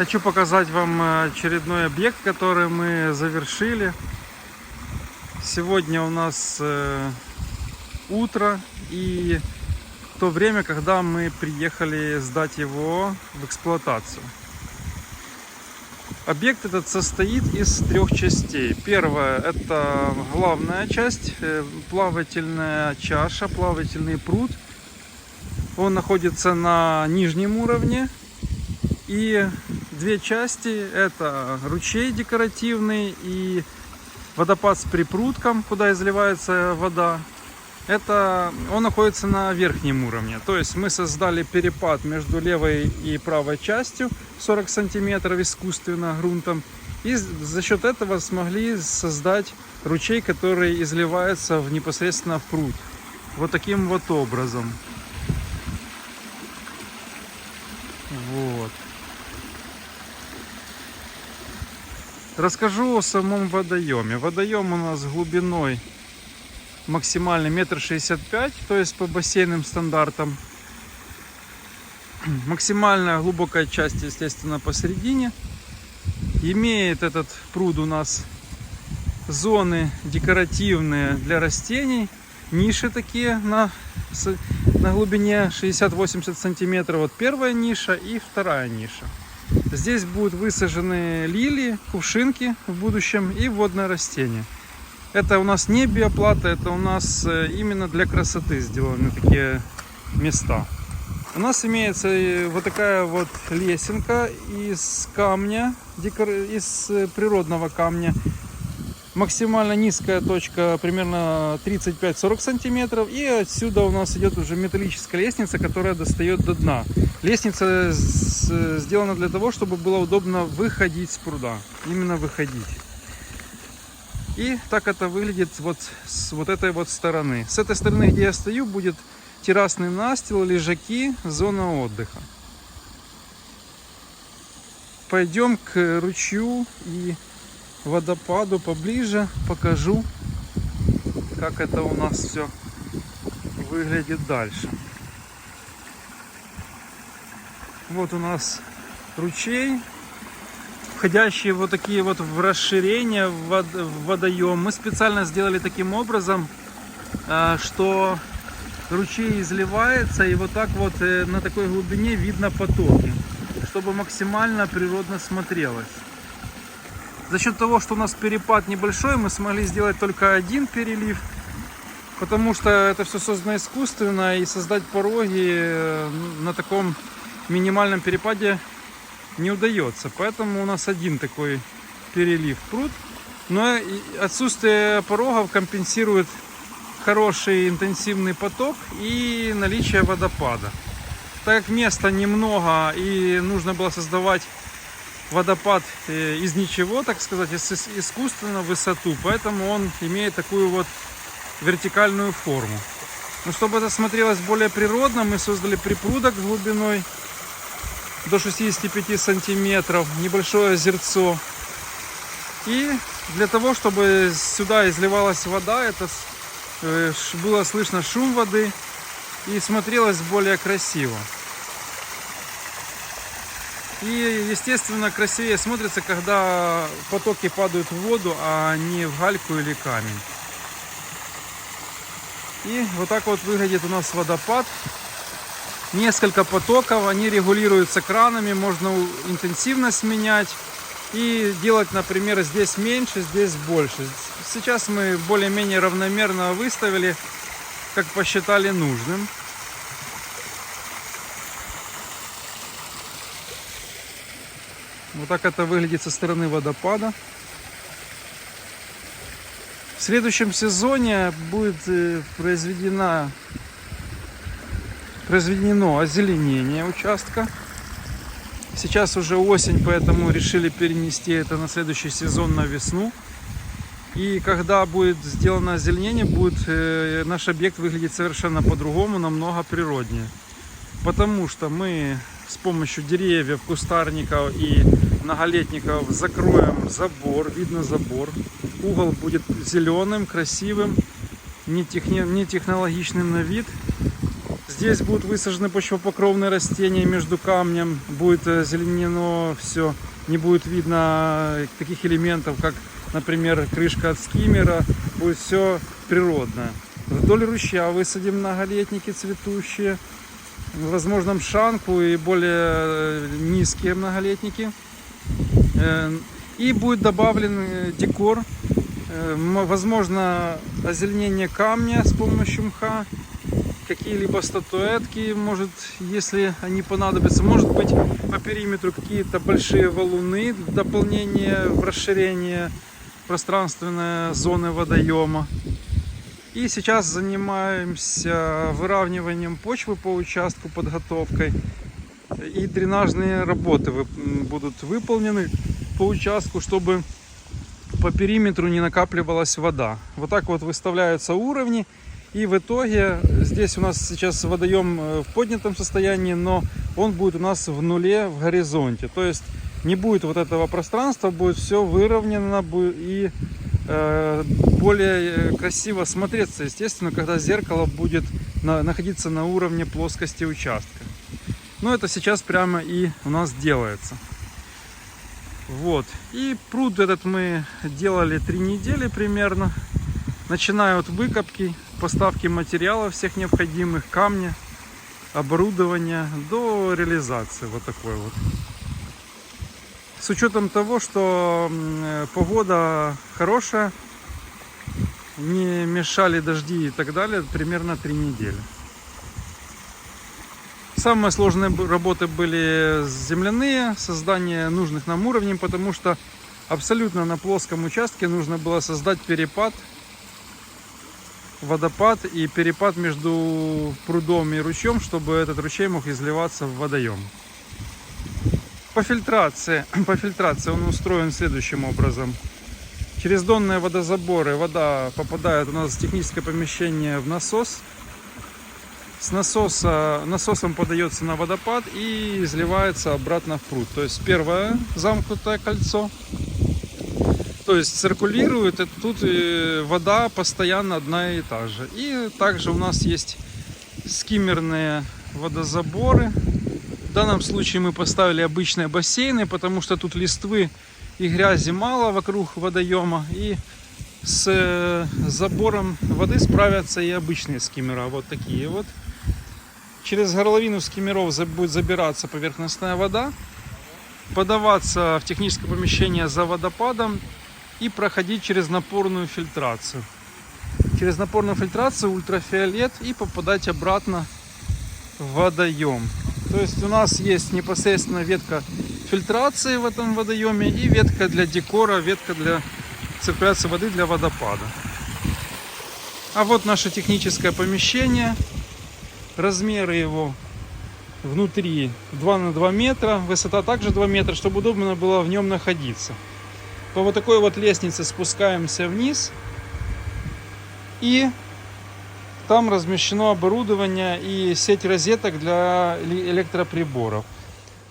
Хочу показать вам э, очередной объект, который мы завершили. Сегодня у нас э, утро и то время, когда мы приехали сдать его в эксплуатацию. Объект этот состоит из трех частей. Первая это главная часть, э, плавательная чаша, плавательный пруд. Он находится на нижнем уровне. И две части это ручей декоративный и водопад с припрутком, куда изливается вода. Это он находится на верхнем уровне. То есть мы создали перепад между левой и правой частью 40 сантиметров искусственно грунтом. И за счет этого смогли создать ручей, который изливается в, непосредственно в пруд. Вот таким вот образом. Вот. Расскажу о самом водоеме. Водоем у нас глубиной максимальный метр шестьдесят пять, то есть по бассейным стандартам. Максимальная глубокая часть, естественно, посередине. Имеет этот пруд у нас зоны декоративные для растений, ниши такие на, на глубине 60-80 сантиметров. Вот первая ниша и вторая ниша. Здесь будут высажены лилии, кувшинки в будущем и водное растение. Это у нас не биоплата, это у нас э, именно для красоты сделаны такие места. У нас имеется вот такая вот лесенка из камня, из э, природного камня. Максимально низкая точка примерно 35-40 сантиметров. И отсюда у нас идет уже металлическая лестница, которая достает до дна. Лестница сделана для того, чтобы было удобно выходить с пруда. Именно выходить. И так это выглядит вот с вот этой вот стороны. С этой стороны, где я стою, будет террасный настил, лежаки, зона отдыха. Пойдем к ручью и водопаду поближе, покажу, как это у нас все выглядит дальше. Вот у нас ручей, входящие вот такие вот в расширение в водоем. Мы специально сделали таким образом, э, что ручей изливается и вот так вот э, на такой глубине видно потоки, чтобы максимально природно смотрелось. За счет того, что у нас перепад небольшой, мы смогли сделать только один перелив, потому что это все создано искусственно и создать пороги э, на таком минимальном перепаде не удается. Поэтому у нас один такой перелив пруд. Но отсутствие порогов компенсирует хороший интенсивный поток и наличие водопада. Так как места немного и нужно было создавать водопад э, из ничего, так сказать, искусственно высоту, поэтому он имеет такую вот вертикальную форму. Но чтобы это смотрелось более природно, мы создали припрудок глубиной до 65 сантиметров, небольшое озерцо. И для того, чтобы сюда изливалась вода, это э, было слышно шум воды и смотрелось более красиво. И, естественно, красивее смотрится, когда потоки падают в воду, а не в гальку или камень. И вот так вот выглядит у нас водопад несколько потоков, они регулируются кранами, можно интенсивность менять и делать, например, здесь меньше, здесь больше. Сейчас мы более-менее равномерно выставили, как посчитали нужным. Вот так это выглядит со стороны водопада. В следующем сезоне будет э, произведена произведено озеленение участка. Сейчас уже осень, поэтому решили перенести это на следующий сезон на весну. И когда будет сделано озеленение, будет э, наш объект выглядеть совершенно по-другому, намного природнее. Потому что мы с помощью деревьев, кустарников и многолетников закроем забор, видно забор. Угол будет зеленым, красивым, не, техни... не технологичным на вид Здесь будут высажены почвопокровные растения между камнем, будет э, зеленено все, не будет видно э, таких элементов, как, например, крышка от скиммера, будет все природное. Вдоль ручья высадим многолетники цветущие, возможно, мшанку и более э, низкие многолетники. Э, И будет добавлен э, декор, э, возможно, озеленение камня с помощью мха, какие-либо статуэтки, может, если они понадобятся, может быть, по периметру какие-то большие валуны для дополнения в расширение пространственной зоны водоема. И сейчас занимаемся выравниванием почвы по участку, подготовкой. И дренажные работы будут выполнены по участку, чтобы по периметру не накапливалась вода. Вот так вот выставляются уровни. И в итоге здесь у нас сейчас водоем э, в поднятом состоянии, но он будет у нас в нуле в горизонте. То есть не будет вот этого пространства, будет все выровнено и э, более э, красиво смотреться, естественно, когда зеркало будет на- находиться на уровне плоскости участка. Но это сейчас прямо и у нас делается. Вот. И пруд этот мы делали три недели примерно. Начиная от выкопки, поставки материалов всех необходимых, камня, оборудования до реализации вот такой вот. С учетом того, что погода хорошая, не мешали дожди и так далее, примерно три недели. Самые сложные работы были земляные, создание нужных нам уровней, потому что абсолютно на плоском участке нужно было создать перепад, водопад и перепад между прудом и ручьем, чтобы этот ручей мог изливаться в водоем. По фильтрации, по фильтрации он устроен следующим образом. Через донные водозаборы вода попадает у нас в техническое помещение в насос. С насоса, насосом подается на водопад и изливается обратно в пруд. То есть первое замкнутое кольцо. То есть циркулирует, и тут э, вода постоянно одна и та же. И также у нас есть скиммерные водозаборы. В данном случае мы поставили обычные бассейны, потому что тут листвы и грязи мало вокруг водоема. И с э, забором воды справятся и обычные скиммеры. Вот такие вот. Через горловину скиммеров за- будет забираться поверхностная вода, подаваться в техническое помещение за водопадом и проходить через напорную фильтрацию. Через напорную фильтрацию ультрафиолет и попадать обратно в водоем. То есть у нас есть непосредственно ветка фильтрации в этом водоеме и ветка для декора, ветка для циркуляции воды для водопада. А вот наше техническое помещение. Размеры его внутри 2 на 2 метра, высота также 2 метра, чтобы удобно было в нем находиться. По вот такой вот лестнице спускаемся вниз. И там размещено оборудование и сеть розеток для эле- электроприборов.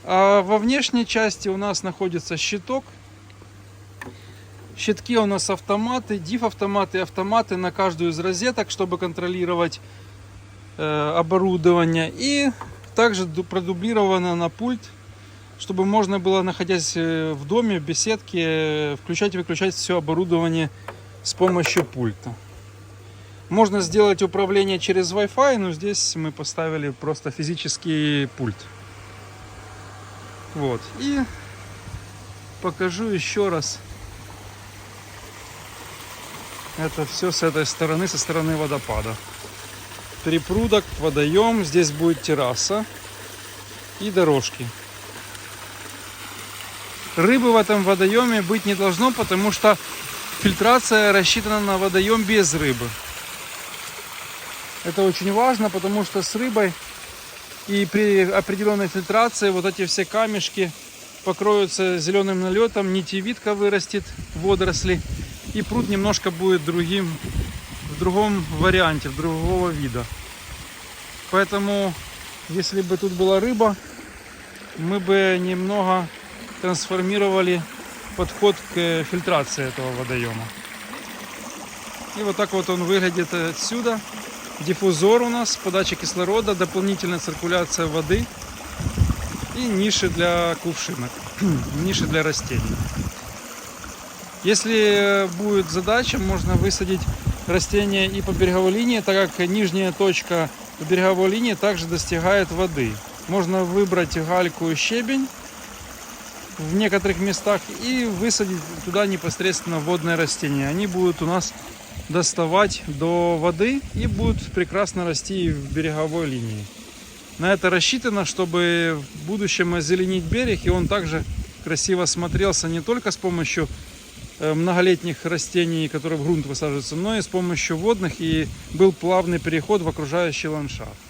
А во внешней части у нас находится щиток. Щитки у нас автоматы, диф-автоматы автоматы на каждую из розеток, чтобы контролировать оборудование. И также ду- продублировано на пульт, чтобы можно было, находясь э, в доме, в беседке, э, включать и выключать все оборудование с помощью пульта. Можно сделать управление через Wi-Fi, но здесь мы поставили просто физический пульт. Вот. И покажу еще раз. Это все с этой стороны, со стороны водопада. Припрудок, водоем, здесь будет терраса и дорожки. Рыбы в этом водоеме быть не должно, потому что фильтрация рассчитана на водоем без рыбы. Это очень важно, потому что с рыбой и при определенной фильтрации вот эти все камешки покроются зеленым налетом, нитевидка вырастет, водоросли, и пруд немножко будет другим, в другом варианте, в другого вида. Поэтому, если бы тут была рыба, мы бы немного трансформировали подход к фильтрации этого водоема. И вот так вот он выглядит отсюда. диффузор у нас, подача кислорода, дополнительная циркуляция воды и ниши для кувшинок, ниши для растений. Если будет задача, можно высадить растения и по береговой линии, так как нижняя точка береговой линии также достигает воды. Можно выбрать гальку и щебень в некоторых местах и высадить туда непосредственно водные растения. Они будут у нас доставать до воды и будут прекрасно расти в береговой линии. На это рассчитано, чтобы в будущем озеленить берег, и он также красиво смотрелся не только с помощью многолетних растений, которые в грунт высаживаются, но и с помощью водных, и был плавный переход в окружающий ландшафт.